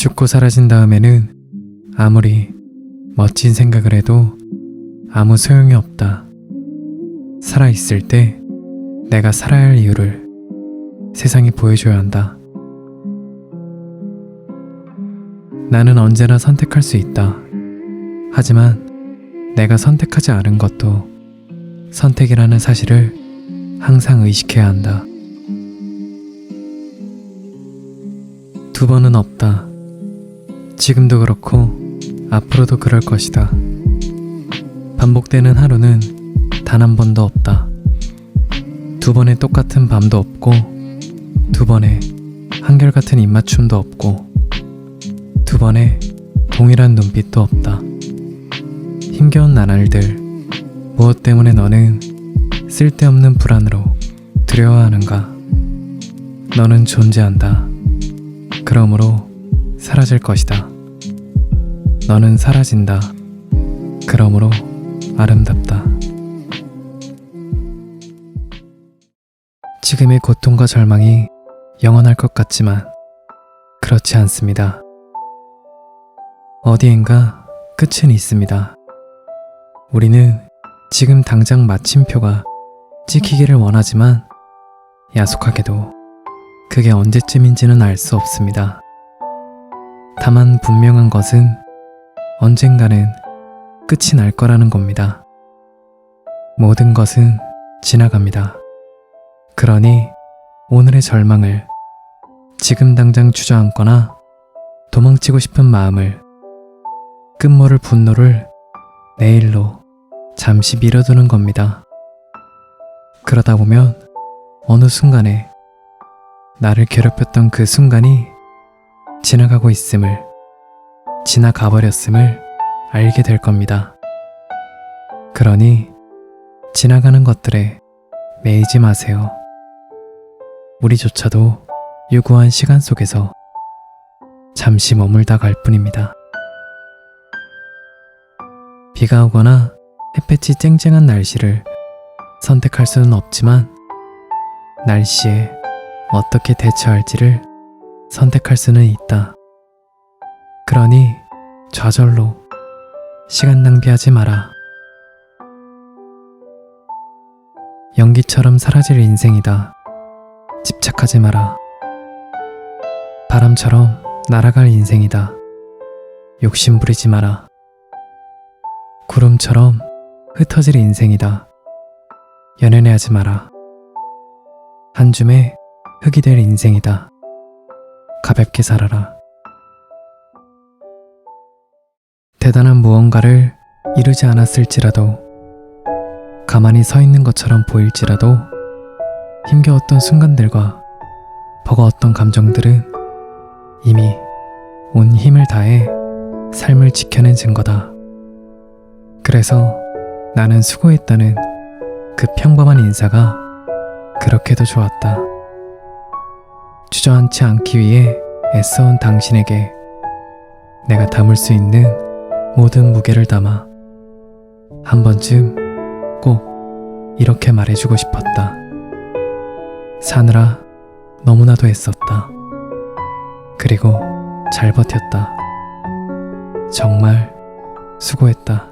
죽고 사라진 다음에는 아무리 멋진 생각을 해도 아무 소용이 없다. 살아있을 때 내가 살아야 할 이유를 세상에 보여줘야 한다. 나는 언제나 선택할 수 있다. 하지만 내가 선택하지 않은 것도 선택이라는 사실을 항상 의식해야 한다. 두 번은 없다. 지금도 그렇고 앞으로도 그럴 것이다. 반복되는 하루는 단 한 번도 없다. 두 번의 똑같은 밤도 없고, 두 번의 한결같은 입맞춤도 없고, 두 번의 동일한 눈빛도 없다. 힘겨운 나날들, 무엇 때문에 너는 쓸데없는 불안으로 두려워하는가? 너는 존재한다. 그러므로 사라질 것이다. 너는 사라진다. 그러므로 아름답다. 지금의 고통과 절망이 영원할 것 같지만 그렇지 않습니다. 어디엔가 끝은 있습니다. 우리는 지금 당장 마침표가 찍히기를 원하지만 야속하게도 그게 언제쯤인지는 알 수 없습니다. 다만 분명한 것은 언젠가는 끝이 날 거라는 겁니다. 모든 것은 지나갑니다. 그러니 오늘의 절망을 지금 당장 주저앉거나 도망치고 싶은 마음을 끝모를 분노를 내일로 잠시 미뤄두는 겁니다. 그러다 보면 어느 순간에 나를 괴롭혔던 그 순간이 지나가고 있음을, 지나가 버렸음을 알게 될 겁니다. 그러니 지나가는 것들에 매이지 마세요. 우리조차도 유구한 시간 속에서 잠시 머물다 갈 뿐입니다. 비가 오거나 햇볕이 쨍쨍한 날씨를 선택할 수는 없지만 날씨에 어떻게 대처할지를 선택할 수는 있다. 그러니 좌절로 시간 낭비하지 마라. 연기처럼 사라질 인생이다. 집착하지 마라. 바람처럼 날아갈 인생이다. 욕심 부리지 마라. 구름처럼 흩어질 인생이다. 연연해 하지 마라. 한 줌의 흙이 될 인생이다. 가볍게 살아라. 대단한 무언가를 이루지 않았을지라도, 가만히 서 있는 것처럼 보일지라도, 힘겨웠던 순간들과 버거웠던 감정들은 이미 온 힘을 다해 삶을 지켜낸 증거다. 그래서 나는 수고했다는 그 평범한 인사가 그렇게도 좋았다. 주저앉지 않기 위해 애써온 당신에게 내가 담을 수 있는 모든 무게를 담아 한 번쯤 꼭 이렇게 말해주고 싶었다. 사느라 너무나도 애썼다. 그리고 잘 버텼다. 정말 수고했다.